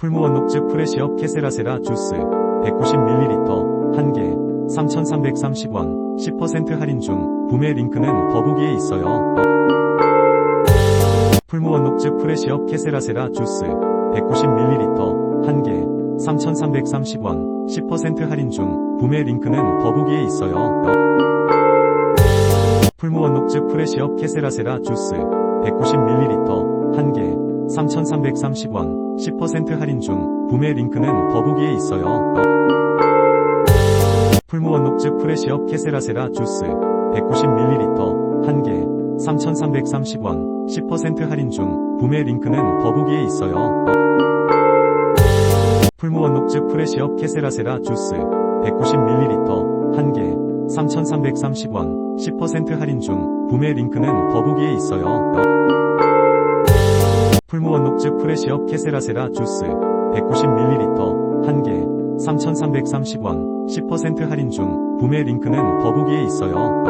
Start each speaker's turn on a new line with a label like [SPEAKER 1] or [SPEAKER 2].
[SPEAKER 1] 풀무원 녹 즙 프레시업 케세라세라 주스 190ml 1개 3,330원 10% 할인 중 구매 링크는 더보기에 있어요. 풀무원 녹 즙 프레시업 케세라세라 주스 190ml 1개 3,330원 10% 할인 중 구매 링크는 더보기에 있어요. 풀무원 녹즙 프레시업 케세라세라 주스 190ml 1개 3,330원 10% 할인 중 구매 링크는 더보기에 있어요. 풀무원 녹즙 프레시업 케세라세라 주스 190ml 1개 3,330원 10% 할인 중 구매 링크는 더보기에 있어요. 풀무원 녹즙 프레시업 케세라세라 주스 190ml 1개 3,330원 10% 할인 중 구매 링크는 더보기에 있어요. 풀무원 녹즙 프레시업 케세라세라 주스 190ml 1개 3,330원 10% 할인 중 구매 링크는 더보기에 있어요.